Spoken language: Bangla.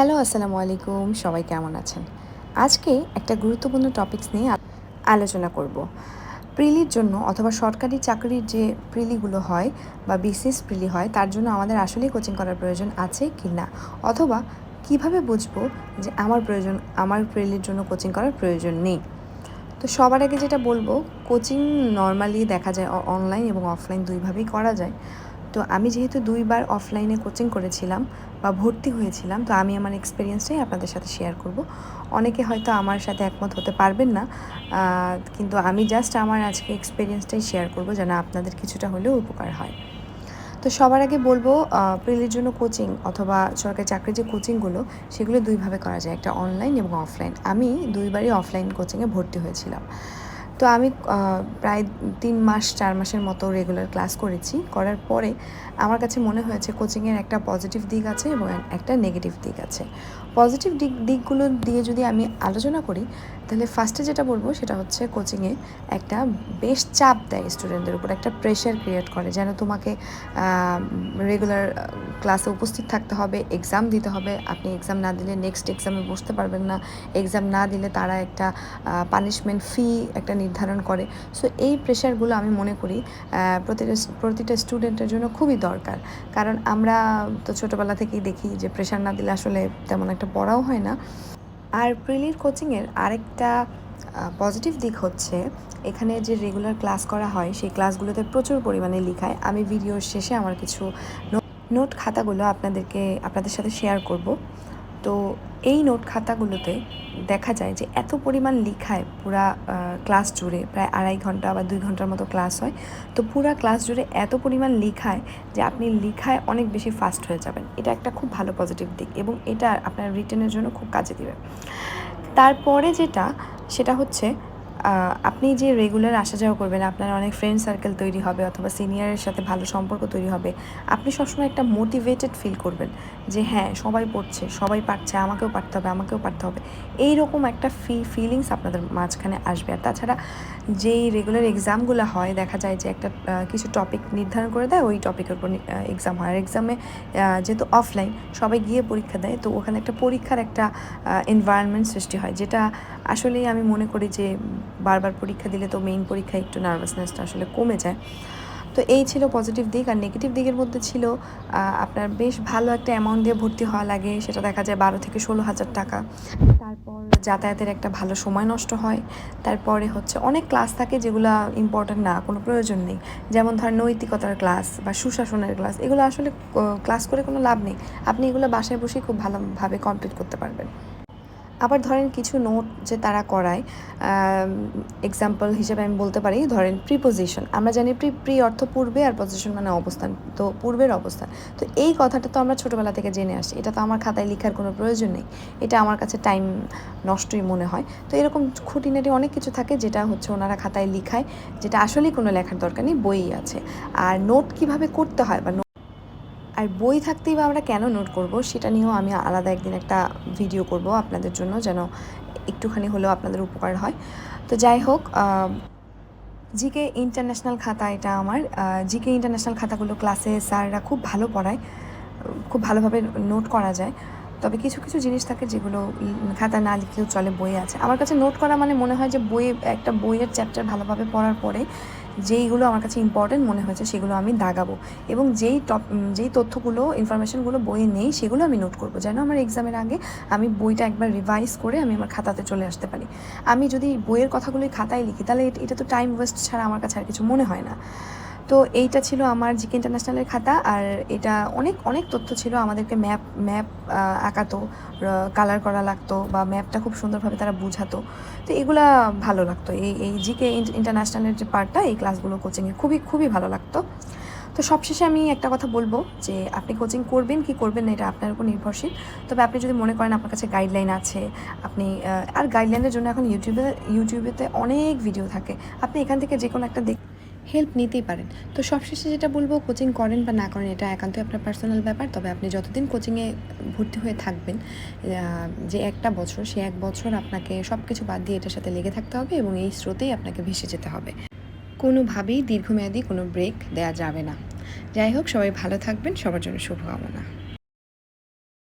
হ্যালো, আসসালামু আলাইকুম। সবাই কেমন আছেন? আজকে একটা গুরুত্বপূর্ণ টপিকস নিয়ে আলোচনা করব। প্রিলির জন্য অথবা সরকারি চাকরির যে প্রিলিগুলো হয় বা বিসিএস প্রিলি হয়, তার জন্য আমাদের আসলেই কোচিং করার প্রয়োজন আছে কি না? অথবা কীভাবে বুঝব যে আমার প্রয়োজন, আমার প্রিলির জন্য কোচিং করার প্রয়োজন নেই? তো সবার আগে যেটা বলব কোচিং নর্মালি দেখা যায় অনলাইন এবং অফলাইন দুইভাবেই করা যায়। তো আমি যেহেতু দুইবার অফলাইনে কোচিং করেছিলাম বা ভর্তি হয়েছিলাম, তো আমি আমার এক্সপিরিয়েন্সটাই আপনাদের সাথে শেয়ার করব। অনেকে হয়তো আমার সাথে একমত হতে পারবেন না কিন্তু আমি জাস্ট আমার আজকে এক্সপিরিয়েন্সটাই শেয়ার করব যেন আপনাদের কিছুটা হলেও উপকার হয়। তো সবার আগে বলব প্রিলির জন্য কোচিং অথবা সরকারি চাকরির যে কোচিংগুলো সেগুলো দুইভাবে করা যায়, একটা অনলাইন এবং অফলাইন আমি দুইবারই অফলাইন কোচিংয়ে ভর্তি হয়েছিলাম। তো আমি প্রায় তিন মাস, চার মাসের মতো রেগুলার ক্লাস করেছি। করার পরে আমার কাছে মনে হয়েছে কোচিংয়ের একটা পজিটিভ দিক আছে এবং একটা নেগেটিভ দিক আছে। পজিটিভ দিক, দিকগুলো দিয়ে যদি আমি আলোচনা করি, তাহলে ফার্স্টে যেটা বলব সেটা হচ্ছে কোচিংয়ে একটা বেশ চাপ দেয় স্টুডেন্টদের উপর, একটা প্রেশার ক্রিয়েট করে। যেন তোমাকে রেগুলার ক্লাসে উপস্থিত থাকতে হবে এক্সাম দিতে হবে। আপনি এক্সাম না দিলে নেক্সট এক্সামে বসতে পারবেন না। এক্সাম না দিলে তারা একটা পানিশমেন্ট ফি একটা নির্ধারণ করে। সো এই প্রেশারগুলো আমি মনে করি প্রতিটা প্রতিটা স্টুডেন্টের জন্য খুবই দরকার। কারণ আমরা তো ছোটোবেলা থেকেই দেখি যে প্রেশার না দিলে আসলে তেমন একটা পড়াও হয় না। আর প্রিলির কোচিংয়ের আরেকটা পজিটিভ দিক হচ্ছে, এখানে যে রেগুলার ক্লাস করা হয়, সেই ক্লাসগুলোতে প্রচুর পরিমাণে লিখায়। আমি ভিডিওর শেষে আমার কিছু নোট খাতাগুলো আপনাদেরকে, আপনাদের সাথে শেয়ার করব। তো এই নোট খাতাগুলোতে দেখা যায় যে এত পরিমাণ লিখায় পুরা ক্লাস জুড়ে, প্রায় আড়াই ঘণ্টা বা দুই ঘণ্টার মতো ক্লাস হয়। তো পুরা ক্লাস জুড়ে এত পরিমাণ লিখায় যে আপনি লিখায় অনেক বেশি ফাস্ট হয়ে যাবেন। এটা একটা খুব ভালো পজিটিভ দিক এবং এটা আপনার রিটেনের জন্য খুব কাজে দিবে। তারপরে যেটা, সেটা হচ্ছে আপনি যে রেগুলার আসা যাওয়া করবেন, আপনার অনেক ফ্রেন্ড সার্কেল তৈরি হবে অথবা সিনিয়রের সাথে ভালো সম্পর্ক তৈরি হবে, আপনি সবসময় একটা মোটিভেটেড ফিল করবেন যে হ্যাঁ সবাই পড়ছে, সবাই পারছে, আমাকেও পারতে হবে, আমাকেও পারতে হবে। এই রকম একটা ফি ফিলিংস আপনাদের মাঝখানে আসবে। আর তাছাড়া যেই রেগুলার এক্সামগুলো হয়, দেখা যায় যে একটা কিছু টপিক নির্ধারণ করে দেয়, ওই টপিকের উপর এক্সাম হয়। আর এক্সামে যেহেতু অফলাইন সবাই গিয়ে পরীক্ষা দেয়, তো ওখানে একটা পরীক্ষার একটা এনভায়রনমেন্ট সৃষ্টি হয়, যেটা আসলেই আমি মনে করি যে বারবার পরীক্ষা দিলে তো মেইন পরীক্ষায় একটু নার্ভাসনেসটা আসলে কমে যায়। তো এই ছিল পজিটিভ দিক আর নেগেটিভ দিকের মধ্যে ছিল আপনার বেশ ভালো একটা অ্যামাউন্ট দিয়ে ভর্তি হওয়া লাগে, সেটা দেখা যায় বারো থেকে ষোলো হাজার টাকা। তারপর যাতায়াতের একটা ভালো সময় নষ্ট হয়। তারপরে হচ্ছে অনেক ক্লাস থাকে যেগুলো ইম্পর্ট্যান্ট না, কোনো প্রয়োজন নেই। যেমন ধর নৈতিকতার ক্লাস বা সুশাসনের ক্লাস এগুলো আসলে ক্লাস করে কোনো লাভ নেই। আপনি এগুলো বাসায় বসেই খুব ভালোভাবে কমপ্লিট করতে পারবেন। আবার ধরেন কিছু নোট যে তারা করায় এক্সাম্পল হিসেবে আমি বলতে পারি, ধরেন প্রিপোজিশন আমরা জানি প্রি প্রি অর্থ পূর্বে আর পজিশন মানে অবস্থান, তো পূর্বের অবস্থান। তো এই কথাটা তো আমরা ছোটোবেলা থেকে জেনে আসছি এটা তো আমার খাতায় লেখার কোনো প্রয়োজন নেই, এটা আমার কাছে টাইম নষ্টই মনে হয়। তো এরকম খুঁটিনাটি অনেক কিছু থাকে যেটা হচ্ছে ওনারা খাতায় লিখায়, যেটা আসলেই কোনো লেখার দরকার নেই, বইই আছে। আর নোট কীভাবে করতে হয় বা আর বই থাকতেই বা আমরা কেন নোট করব, সেটা নিয়েও আমি আলাদা একদিন একটা ভিডিও করব আপনাদের জন্য যেন একটুখানি হলেও আপনাদের উপকার হয়। তো যাই হোক জিকে ইন্টারন্যাশনাল খাতা এটা আমার। জিকে ইন্টারন্যাশনাল খাতাগুলো ক্লাসে স্যাররা খুব ভালো পড়ায়, খুব ভালোভাবে নোট করা যায়। তবে কিছু কিছু জিনিস থাকে যেগুলো খাতা না লিখলেও চলে বই আছে। আমার কাছে নোট করা মানে মনে হয় যে বইয়ে একটা বইয়ের চ্যাপ্টার ভালোভাবে পড়ার পরে যেইগুলো আমার কাছে ইম্পর্টেন্ট মনে হয়েছে সেগুলো আমি দাগাবো। এবং যেই টপ যেই তথ্যগুলো ইনফরমেশনগুলো বইয়ে নেই সেগুলো আমি নোট করব। যেন আমার এক্সামের আগে আমি বইটা একবার রিভাইজ করে আমি আমার খাতাতে চলে আসতে পারি। আমি যদি বইয়ের কথাগুলোই খাতায় লিখি, তাহলে এটা- এটা তো টাইম ওয়েস্ট ছাড়া আমার কাছে আর কিছু মনে হয় না। তো এইটা ছিল আমার জিকে ইন্টারন্যাশনালের খাতা আর এটা অনেক অনেক তথ্য ছিল। আমাদেরকে ম্যাপ ম্যাপ আঁকাতো কালার করা লাগতো বা ম্যাপটা খুব সুন্দরভাবে তারা বুঝাতো। তো এগুলা ভালো লাগতো। এই এই জিকে ইন্টারন্যাশনালের যে পার্টটা, এই ক্লাসগুলো কোচিংয়ে খুবই খুবই ভালো লাগতো। তো সবশেষে আমি একটা কথা বলব যে, আপনি কোচিং করবেন কি করবেন না, এটা আপনার উপর নির্ভরশীল। তবে আপনি যদি মনে করেন আপনার কাছে গাইডলাইন আছে, আপনি আর গাইডলাইনের জন্য এখন ইউটিউবে, ইউটিউবেতে অনেক ভিডিও থাকে। আপনি এখান থেকে যে কোনো একটা দেখ হেল্প নিতেই পারেন। তো সবশেষে যেটা বলব কোচিং করেন বা না করেন, এটা একান্তই আপনার পার্সোনাল ব্যাপার। তবে আপনি যতদিন কোচিংয়ে ভর্তি হয়ে থাকবেন যে একটা বছর, সে এক বছর আপনাকে সব কিছু বাদ দিয়ে এটার সাথে লেগে থাকতে হবে এবং এই স্রোতেই আপনাকে ভেসে যেতে হবে। কোনোভাবেই দীর্ঘমেয়াদী কোনো ব্রেক দেওয়া যাবে না। যাই হোক, সবাই ভালো থাকবেন। সবার জন্য শুভকামনা।